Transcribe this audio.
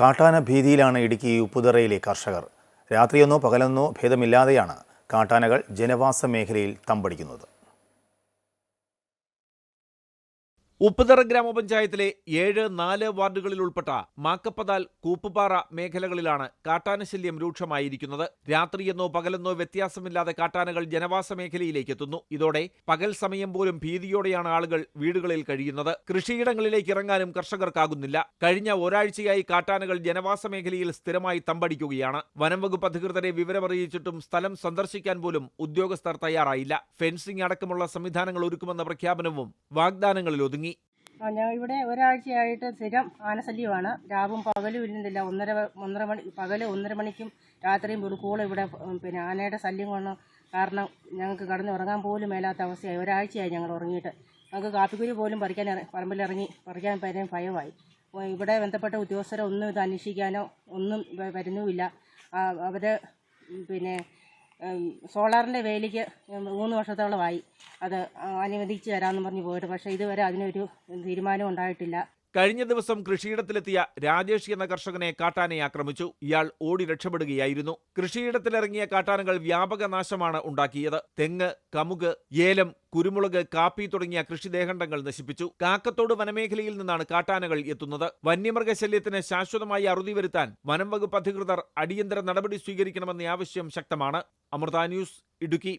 കാട്ടാന ഭീതിയിലാണ് ഇടുക്കി ഉപ്പുതറയിലെ കർഷകർ. രാത്രിയെന്നോ പകലെന്നോ ഭേദമില്ലാതെയാണ് കാട്ടാനകൾ ജനവാസ മേഖലയിൽ തമ്പടിക്കുന്നത്. ഉപ്പുതറ ഗ്രാമപഞ്ചായത്തിലെ ഏഴ് നാല് വാർഡുകളിൽ ഉൾപ്പെട്ട മാക്കപ്പതാൽ കൂപ്പുപാറ മേഖലകളിലാണ് കാട്ടാനശല്യം രൂക്ഷമായിരിക്കുന്നത്. രാത്രിയെന്നോ പകലെന്നോ വ്യത്യാസമില്ലാതെ കാട്ടാനകൾ ജനവാസ മേഖലയിലേക്ക് എത്തുന്നു. ഇതോടെ പകൽ സമയം പോലും ഭീതിയോടെയാണ് ആളുകൾ വീടുകളിൽ കഴിയുന്നത്. കൃഷിയിടങ്ങളിലേക്ക് ഇറങ്ങാനും കർഷകർക്കാകുന്നില്ല. കഴിഞ്ഞ ഒരാഴ്ചയായി കാട്ടാനകൾ ജനവാസ മേഖലയിൽ സ്ഥിരമായി തമ്പടിക്കുകയാണ്. വനംവകുപ്പ് അധികൃതരെ വിവരമറിയിച്ചിട്ടും സ്ഥലം സന്ദർശിക്കാൻ പോലും ഉദ്യോഗസ്ഥർ തയ്യാറായില്ല. ഫെൻസിംഗ് അടക്കമുള്ള സംവിധാനങ്ങൾ ഒരുക്കുമെന്ന പ്രഖ്യാപനവും വാഗ്ദാനങ്ങളിൽ ഒതുങ്ങി ഞാൻ ഇവിടെ ഒരാഴ്ചയായിട്ട് സ്ഥിരം ആനശല്യമാണ്. രാവും പകലും ഇരുന്നില്ല ഒന്നര ഒന്നര മണി പകൽ ഒന്നര മണിക്കും രാത്രിയും വെളുക്കോളം ഇവിടെ പിന്നെ ആനയുടെ ശല്യം കൊണ്ട് കാരണം ഞങ്ങൾക്ക് കടന്ന് ഉറങ്ങാൻ പോലും മേലാത്ത അവസ്ഥയായി. ഒരാഴ്ചയായി ഞങ്ങൾ ഉറങ്ങിയിട്ട്. ഞങ്ങൾക്ക് കാപ്പിക്കുരി പോലും പറിക്കാൻ പറമ്പിലിറങ്ങി പറിക്കാൻ പറ്റാൻ ഭയമായി. ഇവിടെ ബന്ധപ്പെട്ട ഉദ്യോഗസ്ഥരെ ഒന്നും ഇത് അന്വേഷിക്കാനോ ഒന്നും വരുന്നുമില്ല. അവർ പിന്നെ സോളാറിന്റെ വേലിക്ക് മൂന്ന് വർഷത്തോളമായി. അത് അനുവദിച്ച് തരാമെന്ന് പറഞ്ഞ് പോയിട്ട്. പക്ഷേ ഇതുവരെ അതിനൊരു തീരുമാനം ഉണ്ടായിട്ടില്ല. കഴിഞ്ഞ ദിവസം കൃഷിയിടത്തിലെത്തിയ രാജേഷ് എന്ന കർഷകനെ കാട്ടാനെ ആക്രമിച്ചു. ഇയാൾ ഓടി രക്ഷപ്പെടുകയായിരുന്നു. കൃഷിയിടത്തിലിറങ്ങിയ കാട്ടാനകൾ വ്യാപക നാശമാണ് ഉണ്ടാക്കിയത്. തെങ്ങ് കമുക് ഏലം കുരുമുളക് കാപ്പി തുടങ്ങിയ കൃഷിദേഹണ്ഡങ്ങൾ നശിപ്പിച്ചു. കാക്കത്തോട് വനമേഖലയിൽ നിന്നാണ് കാട്ടാനകൾ എത്തുന്നത്. വന്യമൃഗശല്യത്തിന് ശാശ്വതമായി അറുതി വരുത്താൻ വനംവകുപ്പ് അധികൃതർ അടിയന്തര നടപടി സ്വീകരിക്കണമെന്ന ആവശ്യം ശക്തമാണ്. അമൃത ന്യൂസ് ഇടുക്കി.